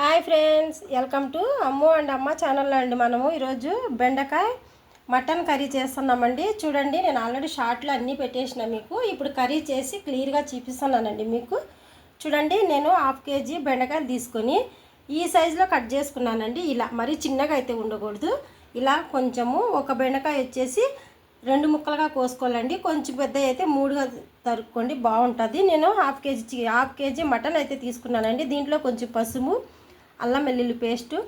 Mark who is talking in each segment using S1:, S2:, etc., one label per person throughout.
S1: Hi friends welcome to Ammu and Amma ఛానల్లో అండి మనము. ఈరోజు బెండకాయ మటన్ కర్రీ చేస్తున్నామండి. చూడండి నేను ఆల్రెడీ షార్ట్లో అన్నీ పెట్టేసిన మీకు. ఇప్పుడు కర్రీ చేసి క్లియర్గా చూపిస్తున్నానండి మీకు. చూడండి నేను హాఫ్ కేజీ బెండకాయలు తీసుకొని ఈ సైజులో కట్ చేసుకున్నానండి. ఇలా మరీ చిన్నగా అయితే ఉండకూడదు. ఇలా కొంచెము ఒక బెండకాయ వచ్చేసి రెండు ముక్కలుగా కోసుకోవాలండి. కొంచెం పెద్ద అయితే మూడుగా తరుక్కోండి బాగుంటుంది. నేను half KG half KG mutton అయితే తీసుకున్నానండి. దీంట్లో కొంచెం పసుపు అల్లం వెల్లుల్లి పేస్టు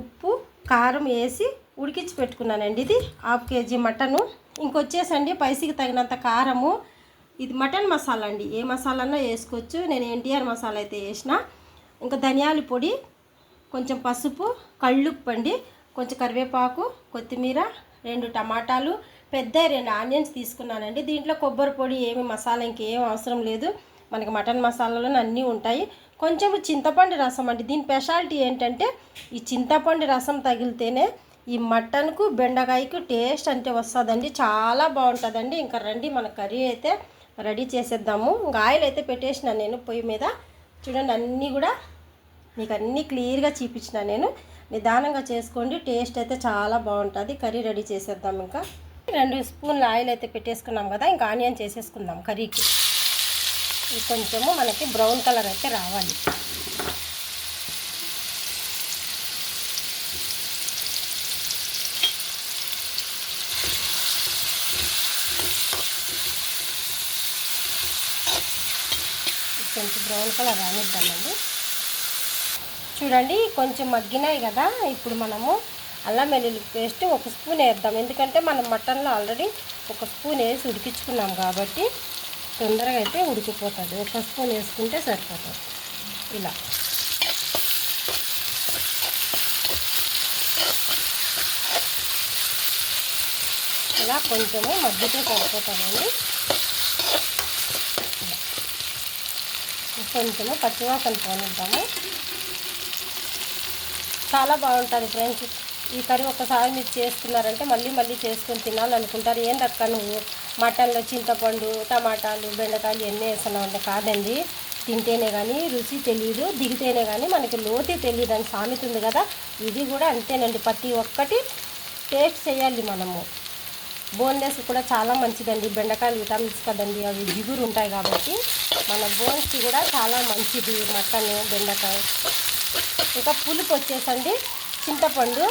S1: ఉప్పు కారం వేసి ఉడికించి పెట్టుకున్నానండి. ఇది హాఫ్ కేజీ మటను. ఇంకొచ్చేసండి పైసకి తగినంత కారము. ఇది మటన్ మసాలా అండి. ఏ మసాలానో వేసుకోవచ్చు. నేను ఎన్టీఆర్ మసాలా అయితే వేసిన. ఇంకా ధనియాల పొడి కొంచెం పసుపు కళ్ళుప్పు అండి. కొంచెం కరివేపాకు కొత్తిమీర రెండు టమాటాలు పెద్ద రెండు ఆనియన్స్ తీసుకున్నానండి. దీంట్లో కొబ్బరి పొడి ఏమి మసాలా ఇంకేం అవసరం లేదు. మనకి మటన్ మసాలాలోనే అన్నీ ఉంటాయి. కొంచెం చింతపండు రసం అండి. దీని స్పెషాలిటీ ఏంటంటే ఈ చింతపండు రసం తగిలితేనే ఈ మటన్కు బెండకాయకు టేస్ట్ అంటే వస్తుందండి. చాలా బాగుంటుందండి. ఇంకా రండి మన కర్రీ అయితే రెడీ చేసేద్దాము. ఇంకా ఆయిల్ అయితే పెట్టేసిన నేను పొయ్యి మీద. చూడండి అన్నీ కూడా మీకు అన్నీ క్లియర్గా చూపించిన నేను. నిదానంగా చేసుకోండి. టేస్ట్ అయితే చాలా బాగుంటుంది. కర్రీ రెడీ చేసేద్దాం ఇంకా. రెండు స్పూన్ల ఆయిల్ అయితే పెట్టేసుకున్నాం కదా ఇంకా ఆనియన్ చేసేసుకుందాం కర్రీకి. కొంచెము మనకి బ్రౌన్ కలర్ అయితే రావాలి. కొంచెం బ్రౌన్ కలర్ రానిద్దామండి. చూడండి కొంచెం మగ్గినాయి కదా. ఇప్పుడు మనము అల్లం వెల్లుల్లి పేస్ట్ ఒక స్పూన్ వేద్దాం. ఎందుకంటే మనం మటన్లో ఆల్రెడీ ఒక స్పూన్ వేసి ఉడికించుకున్నాం కాబట్టి తొందరగా అయితే ఉడికిపోతుంది. ఒక స్పూన్ వేసుకుంటే సరిపోతుంది. ఇలా. ఇలా కొంచెము మగ్గితే సరిపోతుందండి. కొంచెము పచ్చివాసన పోనిద్దాము. చాలా బాగుంటుంది ఫ్రెండ్స్. ఈ కర్రీ ఒకసారి మీరు చేసుకున్నారంటే మళ్ళీ మళ్ళీ చేసుకొని తినాలనుకుంటారు. ఏం దక్క నువ్వు? మటన్లో చింతపండు టమాటాలు బెండకాయలు ఎన్ని వేస్తున్నామంటే కాదండి. తింటేనే కానీ రుచి తెలియదు దిగితేనే కానీ మనకి లోతే తెలియదు అని సామెత ఉంది కదా. ఇది కూడా అంతేనండి. ప్రతి ఒక్కటి టేస్ట్ చేయాలి మనము. బోన్లెస్ కూడా చాలా మంచిదండి. బెండకాయలు విటమిన్స్ కదండి. అవి జిగురు ఉంటాయి కాబట్టి మన బోన్స్కి కూడా చాలా మంచిది. మటన్ బెండకాయ. ఇంకా పులుపు వచ్చేసండి. చింతపండు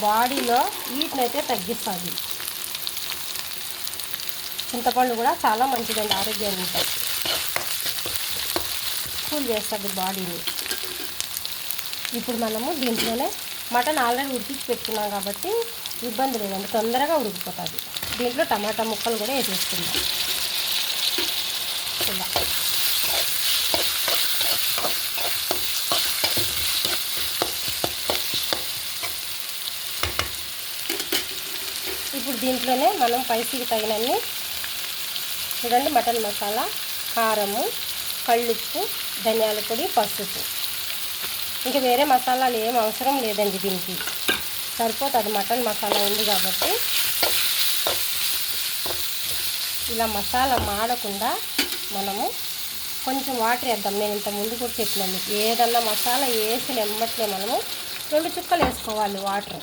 S1: బాడీలో వీటిని అయితే తగ్గిస్తుంది. చింతపండు కూడా చాలా మంచిదండి ఆరోగ్యానికి. ఉంటాయి కూల్ చేస్తుంది బాడీని. ఇప్పుడు మనము దీంట్లోనే మటన్ ఆల్రెడీ ఉడికించి పెట్టుకున్నాం కాబట్టి ఇబ్బంది లేదండి తొందరగా ఉడికిపోతుంది. దీంట్లో టమాటా ముక్కలు కూడా వేసేసుకుందాం. ఇలా. ఇప్పుడు దీంట్లోనే మనం పైసీకి తగినన్ని చూడండి మటన్ మసాలా కారము కళ్ళుప్పు ధనియాల పొడి పసుపు. ఇంకా వేరే మసాలాలు ఏం అవసరం లేదండి దీనికి. సరిపోతుంది మటన్ మసాలా ఉంది కాబట్టి. ఇలా మసాలా మాడకుండా మనము కొంచెం వాటర్ వేద్దాం. నేను ఇంత ముందు కూడా చెప్పినాను ఏదన్నా మసాలా వేసి నెమ్మట్లే మనము రెండు చుక్కలు వేసుకోవాలి వాటర్.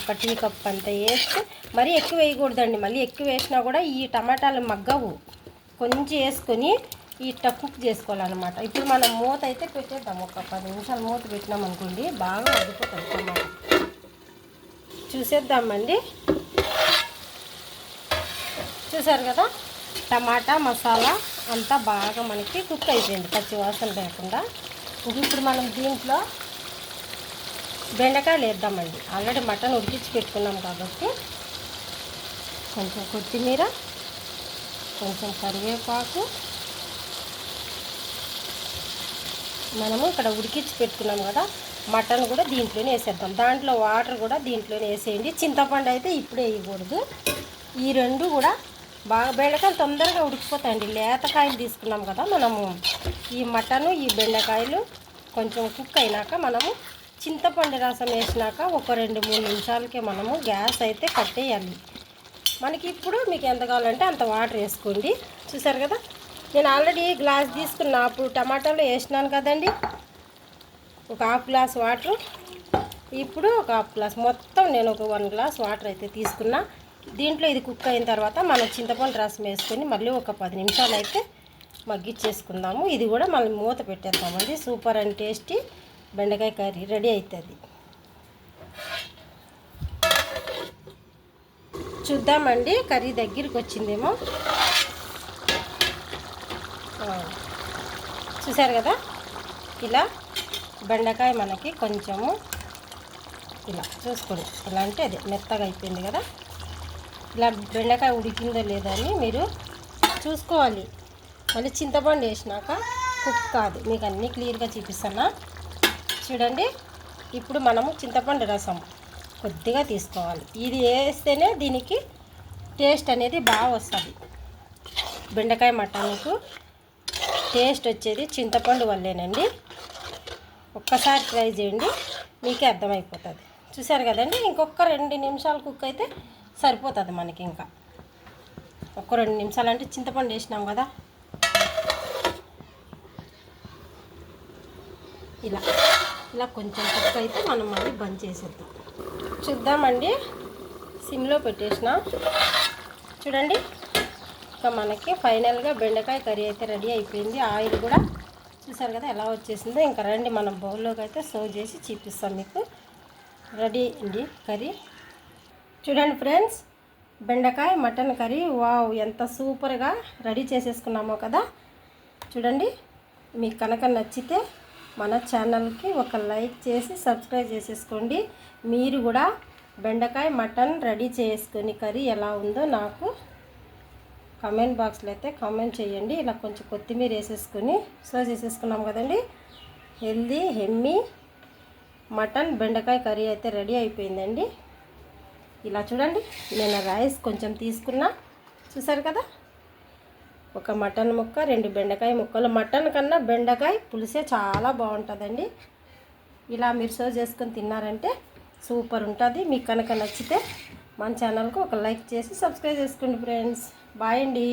S1: ఒక టీ కప్ అంత వేస్తే మరీ ఎక్కువ వేయకూడదండి. మళ్ళీ ఎక్కువ వేసినా కూడా ఈ టమాటాలు మగ్గవు. కొంచెం వేసుకొని ఈ కుక్ చేసుకోవాలన్నమాట. ఇప్పుడు మనం మూత అయితే పెట్టేద్దాం. ఒక పది నిమిషాలు మూత పెట్టినాం అనుకోండి బాగా ఉడికిపోతుంది టమాటా. చూసేద్దామండి. చూసారు కదా? టమాటా మసాలా అంతా బాగా మనకి కుక్ అయిపోయింది. పచ్చి వాసన లేకుండా ఇప్పుడు మనం దీంట్లో బెండకాయలు వేద్దామండి. ఆల్రెడీ మటన్ ఉడికించి పెట్టుకున్నాం కాబట్టి కొంచెం కొత్తిమీర కొంచెం కరివేపాకు మనము ఇక్కడ ఉడికించి పెట్టుకున్నాం కదా మటన్ కూడా దీంట్లోనే వేసేద్దాం. దాంట్లో వాటర్ కూడా దీంట్లోనే వేసేయండి. చింతపండు అయితే ఇప్పుడే వేయకూడదు. ఈ రెండు కూడా బాగా బెండకాయలు తొందరగా ఉడికిపోతాయండి. లేతకాయలు తీసుకున్నాం కదా మనము. ఈ మటను ఈ బెండకాయలు కొంచెం కుక్ అయినాక మనము చింతపండు రసం వేసినాక ఒక రెండు మూడు నిమిషాలకే మనము గ్యాస్ అయితే కట్టేయాలి. మనకి ఇప్పుడు మీకు ఎంత కావాలంటే అంత వాటర్ వేసుకోండి. చూసారు కదా? నేను ఆల్రెడీ గ్లాస్ తీసుకున్నా అప్పుడు టమాటాలు వేసినాను కదండి. ఒక హాఫ్ గ్లాస్ వాటర్. ఇప్పుడు ఒక హాఫ్ గ్లాస్. మొత్తం నేను ఒక వన్ గ్లాస్ వాటర్ అయితే తీసుకున్నా. దీంట్లో ఇది కుక్ అయిన తర్వాత మనం చింతపండు రసం వేసుకొని మళ్ళీ ఒక పది నిమిషాలు అయితే మగ్గిచ్చేసుకుందాము. ఇది కూడా మళ్ళీ మూత పెట్టేద్దామండి. Super and tasty. బెండకాయ కర్రీ రెడీ అవుతుంది చూద్దామండి కర్రీ దగ్గరికి వచ్చిందేమో చూసారు కదా ఇలా బెండకాయ మనకి కొంచెము ఇలా చూసుకోండి ఇలా అంటే అదే మెత్తగా అయిపోయింది కదా ఇలా బెండకాయ ఉడికిందో లేదో అని మీరు చూసుకోవాలి మళ్ళీ చింతపండు వేసినాక కుక్ కాదు మీకు అన్నీ క్లియర్గా చూపిస్తానా చూడండి. ఇప్పుడు మనము చింతపండు రసం కొద్దిగా తీసుకోవాలి. ఇది వేస్తేనే దీనికి టేస్ట్ అనేది బాగా వస్తుంది. బెండకాయ మటన్కు టేస్ట్ వచ్చేది చింతపండు వల్లేనండి. ఒక్కసారి ట్రై చేయండి మీకే అర్థమైపోతుంది. చూసారు కదండి ఇంకొక రెండు నిమిషాలు కుక్ అయితే సరిపోతుంది మనకి ఇంకా. ఒక రెండు నిమిషాలు అంటే చింతపండు వేసినాం కదా. ఇలా. ఇలా కొంచెం కుక్ అయితే మనం మళ్ళీ బంద్ చేసేద్దాం. చూద్దామండి. సిమ్లో పెట్టేసిన. చూడండి. ఇంకా మనకి ఫైనల్గా బెండకాయ కర్రీ అయితే రెడీ అయిపోయింది. ఆయిల్ కూడా చూసారు కదా ఎలా వచ్చేసిందో. ఇంకా రండి మనం బౌల్లోకి అయితే సర్వ్ చేసి చూపిస్తాం మీకు. రెడీ అండి కర్రీ. చూడండి ఫ్రెండ్స్ బెండకాయ మటన్ కర్రీ. వావ్ ఎంత సూపర్గా రెడీ చేసేసుకున్నామో కదా. చూడండి మీకు కనుక నచ్చితే మన ఛానల్కి ఒక లైక్ చేసి సబ్స్క్రైబ్ చేసేసుకోండి. మీరు కూడా బెండకాయ మటన్ రెడీ చేసుకొని కర్రీ ఎలా ఉందో నాకు కామెంట్ బాక్స్లో అయితే కామెంట్ చేయండి. ఇలా కొంచెం కొత్తిమీర వేసేసుకొని సో చేసేసుకున్నాం కదండి. హెల్దీ హెమ్మీ మటన్ బెండకాయ కర్రీ అయితే రెడీ అయిపోయిందండి. ఇలా చూడండి నేను రైస్ కొంచెం తీసుకున్నా. చూసారు కదా? ఒక మటన్ ముక్క రెండు బెండకాయ ముక్కలు. మటన్ కన్నా బెండకాయ పులిసే చాలా బాగుంటుందండి. ఇలా మీరు సర్వ్ చేసుకొని తిన్నారంటే సూపర్ ఉంటుంది. మీకు కనుక నచ్చితే మన ఛానల్కు ఒక లైక్ చేసి సబ్స్క్రైబ్ చేసుకోండి ఫ్రెండ్స్. బాయ్ అండి.